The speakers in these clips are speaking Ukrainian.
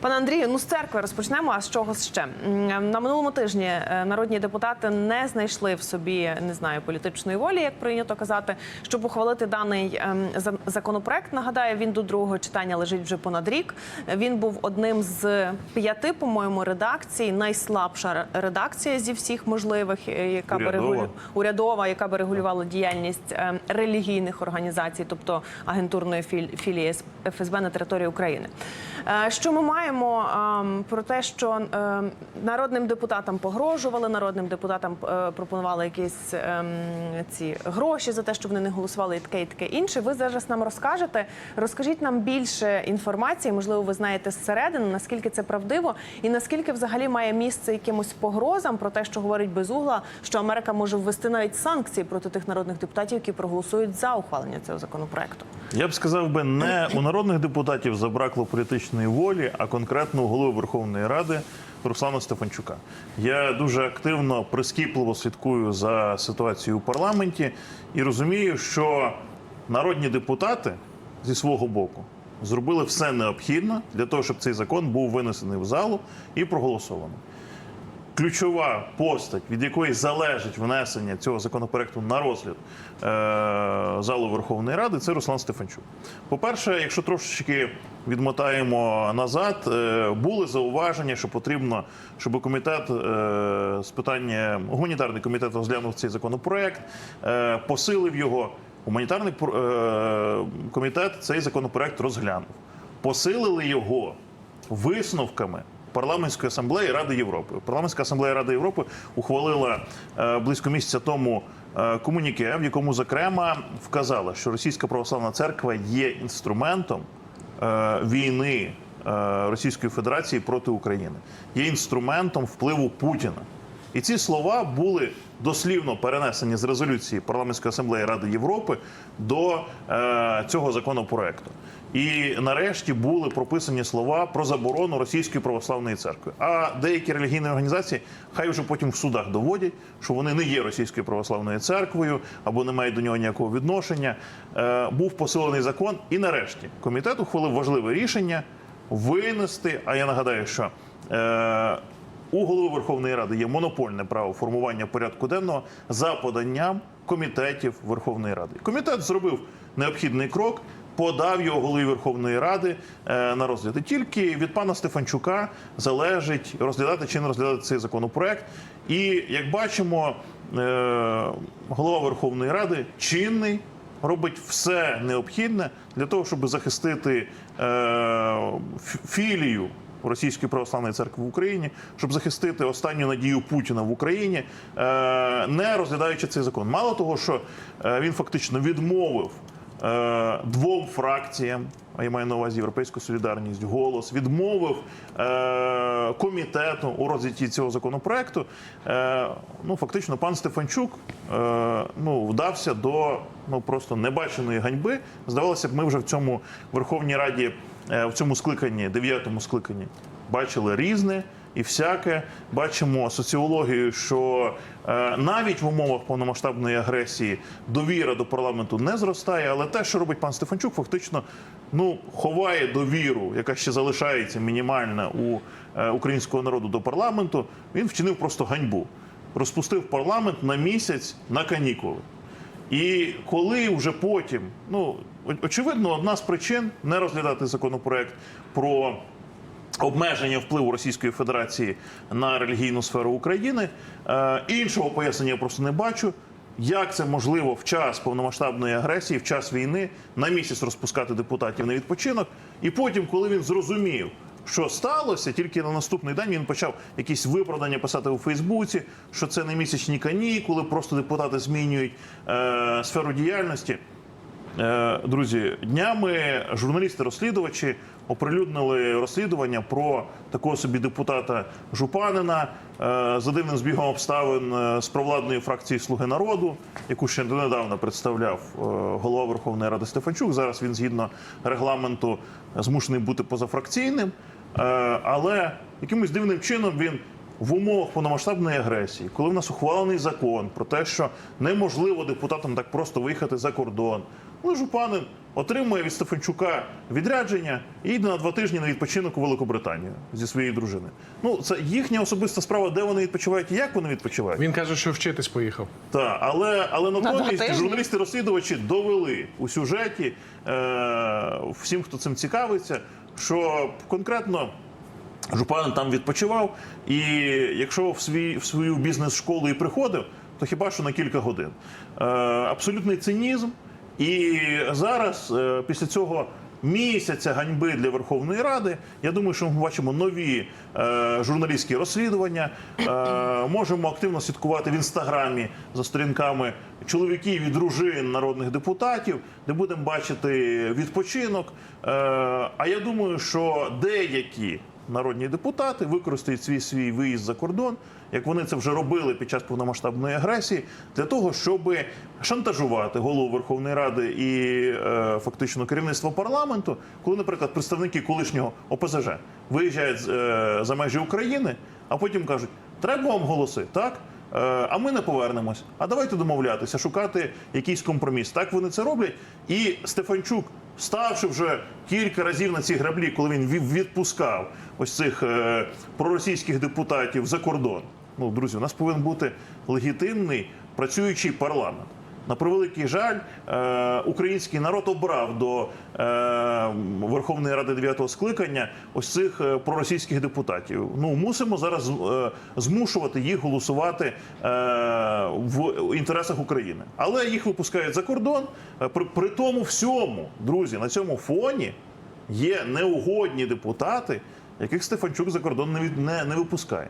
Пане Андрію, ну з церкви розпочнемо. А з чого ще на минулому тижні е, народні депутати не знайшли в собі не знаю політичної волі, як прийнято казати, щоб ухвалити даний ем, законопроект. Нагадаю, він до другого читання лежить вже понад рік. Він був одним з п'яти, по-моєму, редакцій. Найслабша редакція зі всіх можливих, е, яка би Урядова. регулю- урядова, яка би регулювала діяльність е, релігійних організацій, тобто агентурної філії ФСБ на території України. Е, Що ми маємо ем, про те, що е, народним депутатам погрожували, народним депутатам е, пропонували якісь ем, ці гроші за те, що вони не голосували, і таке і таке інше. Ви зараз нам розкажете. Розкажіть нам більше інформації, можливо, ви знаєте зсередини, наскільки це правдиво, і наскільки взагалі має місце якимось погрозам про те, що говорить безугла, що Америка може ввести навіть санкції проти тих народних депутатів, які проголосують за ухвалення цього законопроекту. Я б сказав би, не у народних депутатів забракло політичної волі, а конкретно у голови Верховної Ради Руслана Стефанчука. Я дуже активно, прискіпливо слідкую за ситуацією у парламенті і розумію, що народні депутати зі свого боку зробили все необхідне для того, щоб цей закон був винесений в залу і проголосований. Ключова постать, від якої залежить внесення цього законопроекту на розгляд е, залу Верховної Ради, це Руслан Стефанчук. По-перше, якщо трошечки відмотаємо назад, е, були зауваження, що потрібно, щоб комітет е, з питання гуманітарний комітет розглянув цей законопроект, е, посилив його. Гуманітарний е, комітет цей законопроект розглянув, посилили його висновками парламентської асамблеї Ради Європи. Парламентська асамблея Ради Європи ухвалила е, близько місяця тому е, комуніке, в якому зокрема вказала, що Російська православна церква є інструментом е, війни Російської Федерації проти України, є інструментом впливу Путіна. І ці слова були дослівно перенесені з резолюції парламентської асамблеї Ради Європи до е, цього законопроекту. І нарешті були прописані слова про заборону російської православної церкви. А деякі релігійні організації хай вже потім в судах доводять, що вони не є російською православною церквою або не мають до нього ніякого відношення. Е, був посилений закон, і нарешті комітет ухвалив важливе рішення винести. А я нагадаю, що е, у голови Верховної Ради є монопольне право формування порядку денного за поданням комітетів Верховної Ради. Комітет зробив необхідний крок, подав його голові Верховної Ради е, на розгляд. І тільки від пана Стефанчука залежить розглядати чи не розглядати цей законопроект. І як бачимо, е, голова Верховної Ради чинний. Робить все необхідне для того, щоб захистити е, філію Російської православної церкви в Україні, щоб захистити останню надію Путіна в Україні, е, не розглядаючи цей закон. Мало того, що е, він фактично відмовив двом фракціям, а я маю на увазі Європейську солідарність, голос, відмовив е, комітету у розгляді цього законопроекту. Е, ну фактично, пан Стефанчук е, ну вдався до ну просто небаченої ганьби. Здавалося б, ми вже в цьому Верховній Раді, е, в цьому скликанні, дев'ятому скликанні, бачили різне. І всяке бачимо соціологію, що е, навіть в умовах повномасштабної агресії довіра до парламенту не зростає. Але те, що робить пан Стефанчук, фактично ну ховає довіру, яка ще залишається мінімальна у е, українського народу до парламенту. Він вчинив просто ганьбу, розпустив парламент на місяць на канікули. І коли вже потім, ну очевидно, одна з причин не розглядати законопроект про обмеження впливу Російської Федерації на релігійну сферу України. Е, іншого пояснення я просто не бачу. Як це можливо в час повномасштабної агресії, в час війни на місяць розпускати депутатів на відпочинок, і потім, коли він зрозумів, що сталося, тільки на наступний день він почав якісь виправдання писати у Фейсбуці, що це не місячні канікули, просто депутати змінюють е, сферу діяльності. Е, Друзі, днями журналісти-розслідувачі оприлюднили розслідування про такого собі депутата Жупанина е, за дивним збігом обставин е, з провладної фракції Слуги народу, яку ще донедавна представляв голова Верховної Ради Стефанчук. Зараз він згідно регламенту змушений бути позафракційним, але якимось дивним чином він в умовах повномасштабної агресії, коли в нас ухвалений закон про те, що неможливо депутатам так просто виїхати за кордон. Але Жупанин отримує від Стефанчука відрядження і йде на два тижні на відпочинок у Великобританію зі своєю дружиною. Ну, це їхня особиста справа, де вони відпочивають і як вони відпочивають. Він каже, що вчитись поїхав. Так, але, але натомість журналісти-розслідувачі довели у сюжеті е, всім, хто цим цікавиться, що конкретно Жупан там відпочивав, і якщо в, свій, в свою бізнес-школу і приходив, то хіба що на кілька годин. Е, абсолютний цинізм. І зараз, е, після цього місяця ганьби для Верховної Ради, я думаю, що ми бачимо нові е, журналістські розслідування. Е, можемо активно слідкувати в інстаграмі за сторінками чоловіків і дружин народних депутатів, де будемо бачити відпочинок. А я думаю, що деякі народні депутати використають свій свій виїзд за кордон, як вони це вже робили під час повномасштабної агресії, для того, щоб шантажувати голову Верховної Ради і е, фактично керівництво парламенту, коли, наприклад, представники колишнього ОПЗЖ виїжджають е, за межі України, а потім кажуть, треба вам голоси, так? Е, А ми не повернемось. А давайте домовлятися, шукати якийсь компроміс. Так вони це роблять. І Стефанчук, ставши вже кілька разів на ці граблі, коли він відпускав ось цих е, проросійських депутатів за кордон. Ну, друзі, у нас повинен бути легітимний працюючий парламент. На превеликий жаль, е, український народ обрав до е, Верховної Ради 9-го скликання ось цих е, проросійських депутатів. Ну мусимо зараз змушувати їх голосувати в інтересах України. Але їх випускають за кордон. При, при тому всьому, друзі, на цьому фоні є неугодні депутати, яких Стефанчук за кордон не, не, не випускає.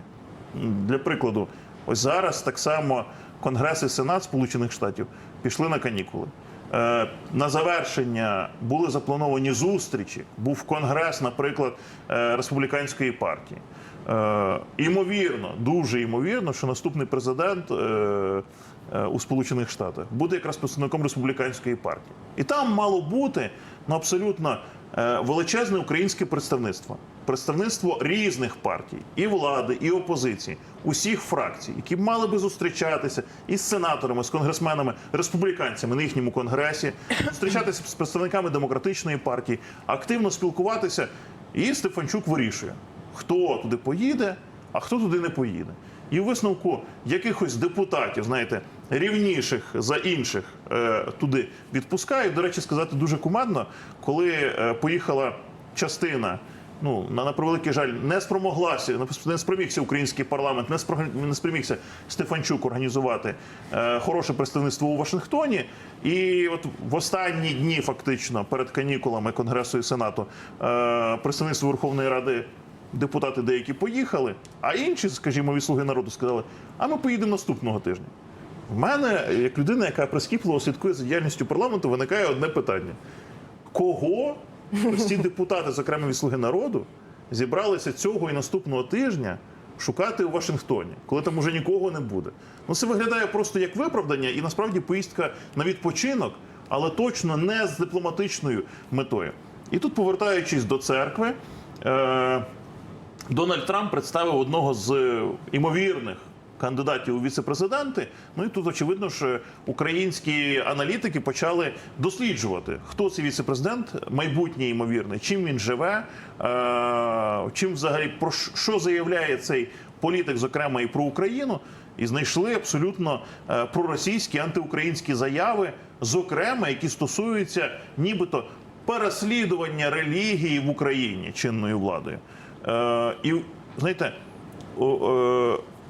Для прикладу, ось зараз так само Конгрес і Сенат Сполучених Штатів пішли на канікули. Е, На завершення були заплановані зустрічі. Був конгрес, наприклад, е, республіканської партії. Е, Імовірно, дуже імовірно, що наступний президент у Сполучених Штатах буде якраз представником республіканської партії. І там мало бути ну, абсолютно величезне українське представництво. Представництво різних партій, і влади, і опозиції, усіх фракцій, які мали би зустрічатися із сенаторами, з конгресменами, республіканцями на їхньому конгресі, зустрічатися з представниками демократичної партії, активно спілкуватися. І Стефанчук вирішує, хто туди поїде, а хто туди не поїде. І у висновку якихось депутатів, знаєте, рівніших за інших е, туди відпускають. До речі, сказати дуже кумедно, коли е, поїхала частина. Ну, на, на превеликий жаль, не спромоглася, не спромігся український парламент, не, спро- не спромігся Стефанчук організувати е, хороше представництво у Вашингтоні. І от в останні дні, фактично, перед канікулами Конгресу і Сенату, е, представництво Верховної Ради депутати деякі поїхали, а інші, скажімо, від слуги народу сказали: а ми поїдемо наступного тижня. В мене, як людина, яка прискіпливо слідкує за діяльністю парламенту, виникає одне питання: кого ці депутати, зокрема від слуги народу, зібралися цього і наступного тижня шукати у Вашингтоні, коли там уже нікого не буде? Ну це виглядає просто як виправдання, і насправді поїздка на відпочинок, але точно не з дипломатичною метою. І тут, повертаючись до церкви, е- Дональд Трамп представив одного з е, імовірних кандидатів у віце-президенти. Ну і тут очевидно, що українські аналітики почали досліджувати, хто цей віце-президент, майбутній ймовірний, чим він живе, е- чим взагалі про що заявляє цей політик, зокрема і про Україну. І знайшли абсолютно е, проросійські антиукраїнські заяви, зокрема, які стосуються нібито переслідування релігії в Україні чинною владою. Е, і знаєте,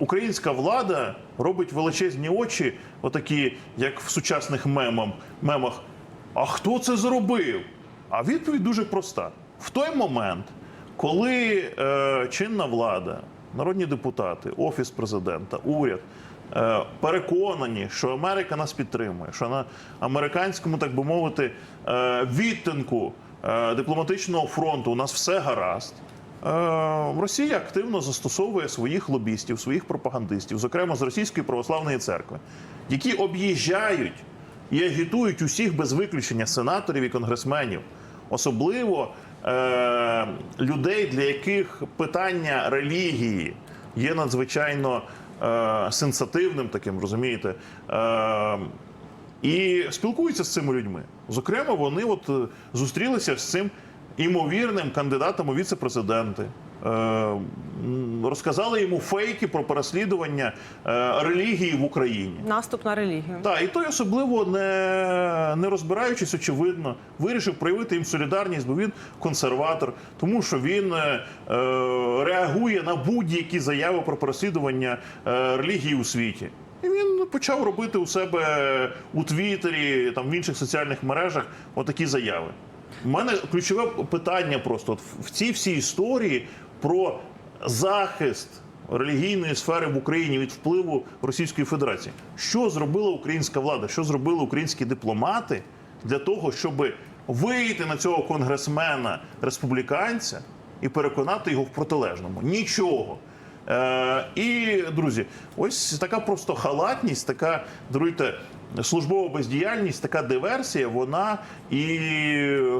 українська влада робить величезні очі, отакі, як в сучасних мемам, мемах. А хто це зробив? А відповідь дуже проста: в той момент, коли е, чинна влада, народні депутати, офіс президента, уряд. е, Переконані, що Америка нас підтримує, що на американському, так би мовити, е, відтинку е, дипломатичного фронту у нас все гаразд. Е, Росія активно застосовує своїх лобістів, своїх пропагандистів, зокрема з Російської православної церкви, які об'їжджають і агітують усіх без виключення сенаторів і конгресменів, особливо е, людей, для яких питання релігії є надзвичайно е, сенсативним, таким розумієте. Е, і спілкуються з цими людьми. Зокрема, вони от е, зустрілися з цим імовірним кандидатом у віце-президенти. Е, розказали йому фейки про переслідування е, релігії в Україні. Наступ на релігію. Так, і той особливо не, не розбираючись, очевидно, вирішив проявити їм солідарність, бо він консерватор, тому що він е, е, реагує на будь-які заяви про переслідування релігії у світі. І він почав робити у себе у Твіттері, там в інших соціальних мережах отакі заяви. У мене ключове питання просто в- цій всій історії про захист релігійної сфери в Україні від впливу Російської Федерації. Що зробила українська влада? Що зробили українські дипломати для того, щоб вийти на цього конгресмена республіканця і переконати його в протилежному? Нічого. Е, і друзі, ось така просто халатність, така даруйте службова бездіяльність, така диверсія, вона і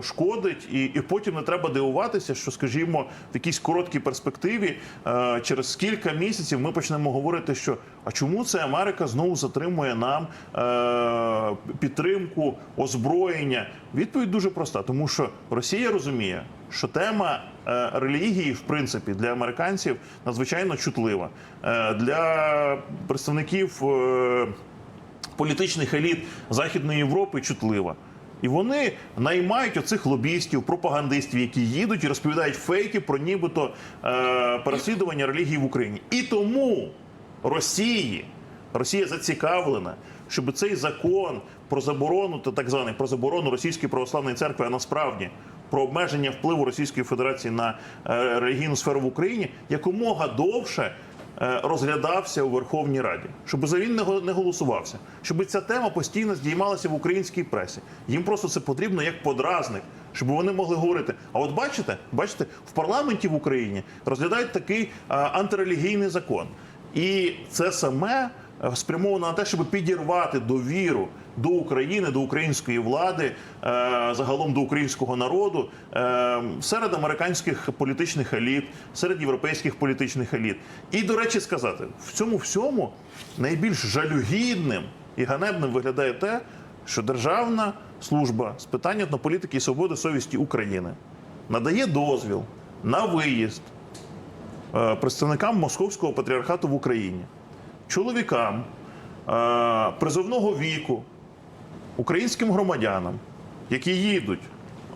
шкодить, і, і потім не треба дивуватися, що, скажімо, в якійсь короткій перспективі е, через кілька місяців ми почнемо говорити, що а чому це Америка знову затримує нам е, підтримку озброєння? Відповідь дуже проста, тому що Росія розуміє, що тема е, релігії, в принципі, для американців надзвичайно чутлива. Е, Для представників е, політичних еліт Західної Європи чутлива. І вони наймають оцих лобістів, пропагандистів, які їдуть і розповідають фейки про нібито е, переслідування релігії в Україні. І тому Росії Росія зацікавлена, щоб цей закон про заборону, та так званий про заборону Російської православної церкви, а насправді про обмеження впливу Російської Федерації на е, релігійну сферу в Україні якомога довше розглядався у Верховній Раді, щоб за він не голосувався, щоб ця тема постійно здіймалася в українській пресі. Їм просто це потрібно як подразник, щоб вони могли говорити: а от бачите, бачите, в парламенті в Україні розглядають такий е, антирелігійний закон. І це саме е, спрямовано на те, щоб підірвати довіру до України, до української влади, е, загалом до українського народу е, серед американських політичних еліт, серед європейських політичних еліт. І, до речі, сказати, в цьому всьому найбільш жалюгідним і ганебним виглядає те, що Державна служба з питань етнополітики і свободи совісті України надає дозвіл на виїзд представникам Московського патріархату в Україні, чоловікам е, призовного віку, українським громадянам, які їдуть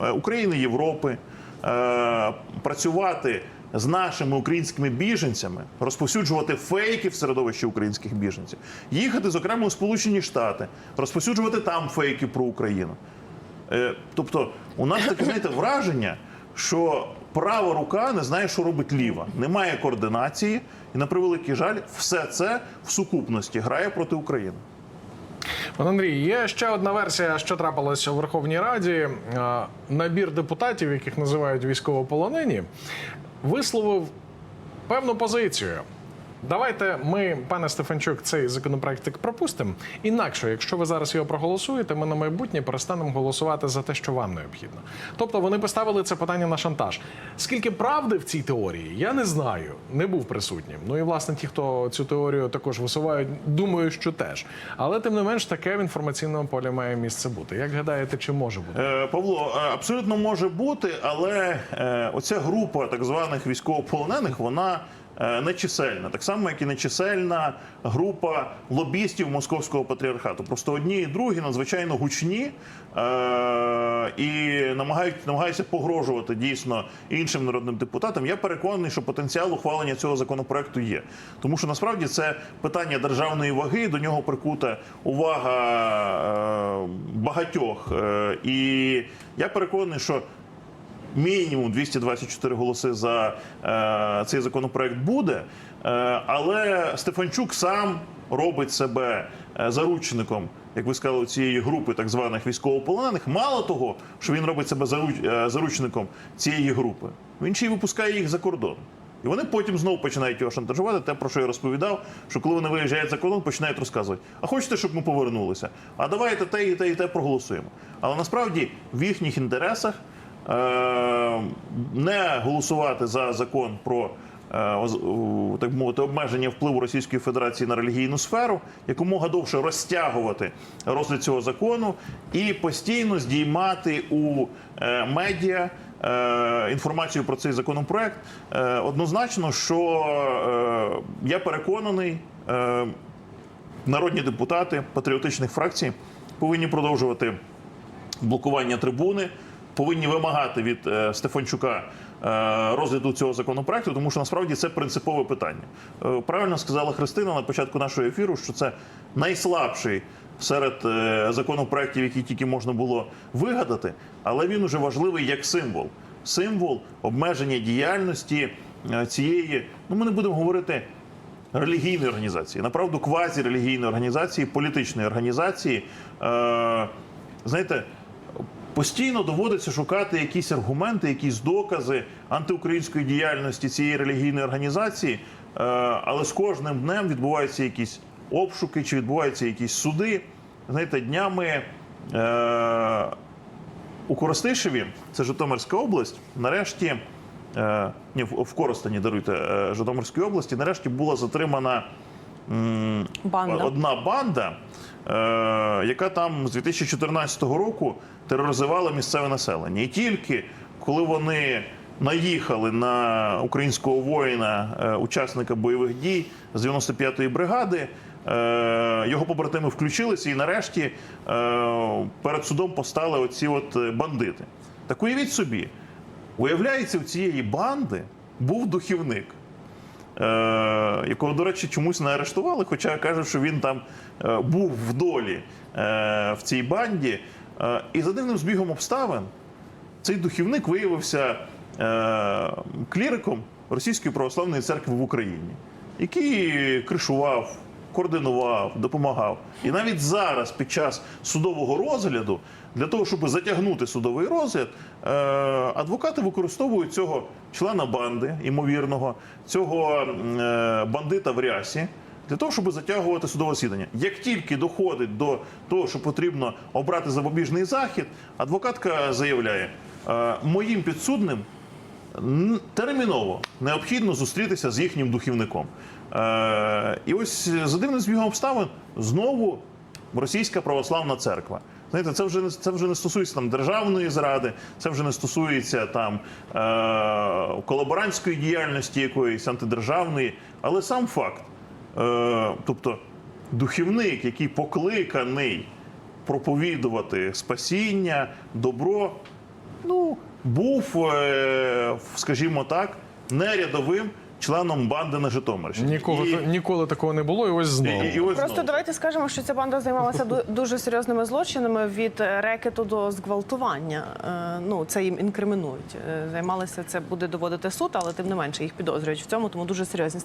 е, України, Європи, е, працювати з нашими українськими біженцями, розповсюджувати фейки в середовищі українських біженців, їхати, зокрема, у Сполучені Штати, розповсюджувати там фейки про Україну. Тобто, у нас таке знаєте враження, що права рука не знає, що робить ліва. Немає координації, і на превеликий жаль, все це в сукупності грає проти України. Пан Андрій, є ще одна версія, що трапилося у Верховній Раді. Е, Набір депутатів, яких називають військовополонені, висловив певну позицію. Давайте ми, пане Стефанчук, цей законопроект пропустимо. Інакше, якщо ви зараз його проголосуєте, ми на майбутнє перестанемо голосувати за те, що вам необхідно. Тобто вони поставили це питання на шантаж. Скільки правди в цій теорії, я не знаю, не був присутнім. Ну і власне ті, хто цю теорію також висувають, думаю, що теж. Але тим не менш, таке в інформаційному полі має місце бути. Як гадаєте, чи може бути? Е, Павло, е, абсолютно може бути, але е, оця група так званих військовополонених, вона нечисельна, так само, як і нечисельна група лобістів московського патріархату. Просто одні і другі надзвичайно гучні е, і намагають намагаються погрожувати дійсно іншим народним депутатам. Я переконаний, що потенціал ухвалення цього законопроекту є, тому що насправді це питання державної ваги. До нього прикута увага е, багатьох. Е, і я переконаний, що мінімум 224 голоси за е, цей законопроект буде. Е, але Стефанчук сам робить себе е, заручником, як ви сказали, цієї групи так званих військовополонених. Мало того, що він робить себе е, заручником цієї групи, він ще й випускає їх за кордон. І вони потім знову починають його шантажувати. Те, про що я розповідав, що коли вони виїжджають за кордон, починають розказувати: а хочете, щоб ми повернулися? А давайте те і те, і те проголосуємо. Але насправді в їхніх інтересах не голосувати за закон про е, так мовити обмеження впливу Російської Федерації на релігійну сферу, якомога довше розтягувати розгляд цього закону і постійно здіймати у е, медіа. е, Інформацію про цей законопроект Е, однозначно, що е, я переконаний, е, народні депутати патріотичних фракцій повинні продовжувати блокування трибуни, повинні вимагати від е, Стефанчука е, розгляду цього законопроекту, тому що насправді це принципове питання. Е, правильно сказала Христина на початку нашого ефіру, що це найслабший серед законопроєктів, які тільки можна було вигадати, але він уже важливий як символ. Символ обмеження діяльності цієї, ну ми не будемо говорити релігійної організації, направду квазірелігійної організації, політичної організації. Знаєте, постійно доводиться шукати якісь аргументи, якісь докази антиукраїнської діяльності цієї релігійної організації, е, але з кожним днем відбуваються якісь обшуки чи відбуваються якісь суди. Знаєте, днями. Е, у Коростишеві, це Житомирська область, нарешті, е, ні, в, Коростені, даруйте, Житомирської області, нарешті була затримана Банда. одна банда, яка там з 2014 року тероризувала місцеве населення. І тільки коли вони наїхали на українського воїна, е, учасника бойових дій з 95-ї бригади, е, його побратими включилися і нарешті е, перед судом постали оці от е, бандити. Так уявіть собі, виявляється, у цієї банди був духівник е, якого, до речі, чомусь не арештували, хоча кажуть, що він там е, був в долі е, в цій банді. Е, і за дивним збігом обставин цей духівник виявився е, кліриком Російської православної церкви в Україні, який кришував, координував, допомагав. І навіть зараз, під час судового розгляду, для того, щоб затягнути судовий розгляд, е, адвокати використовують цього члена банди, імовірного, цього е, бандита в рясі. Для того, щоб затягувати судове засідання. Як тільки доходить до того, що потрібно обрати запобіжний захід, адвокатка заявляє: «Е, моїм підсудним терміново необхідно зустрітися з їхнім духівником. Е, і ось за дивним збігом обставин знову російська православна церква. Знаєте, це вже не це вже не стосується там державної зради, це вже не стосується там е, колаборантської діяльності якоїсь антидержавної, але сам факт. Е, тобто духівник, який покликаний проповідувати спасіння, добро, ну, був, е, скажімо так, нерядовим членом банди на Житомирщині. Нікого, І- ніколи такого не було, і ось знову. і- і ось Просто знову. давайте скажемо, що ця банда займалася ду- дуже серйозними злочинами від рекету до зґвалтування. Е, Ну це їм інкримінують. Е, Займалися це буде доводити суд, але тим не менше їх підозрюють в цьому, тому дуже серйозні.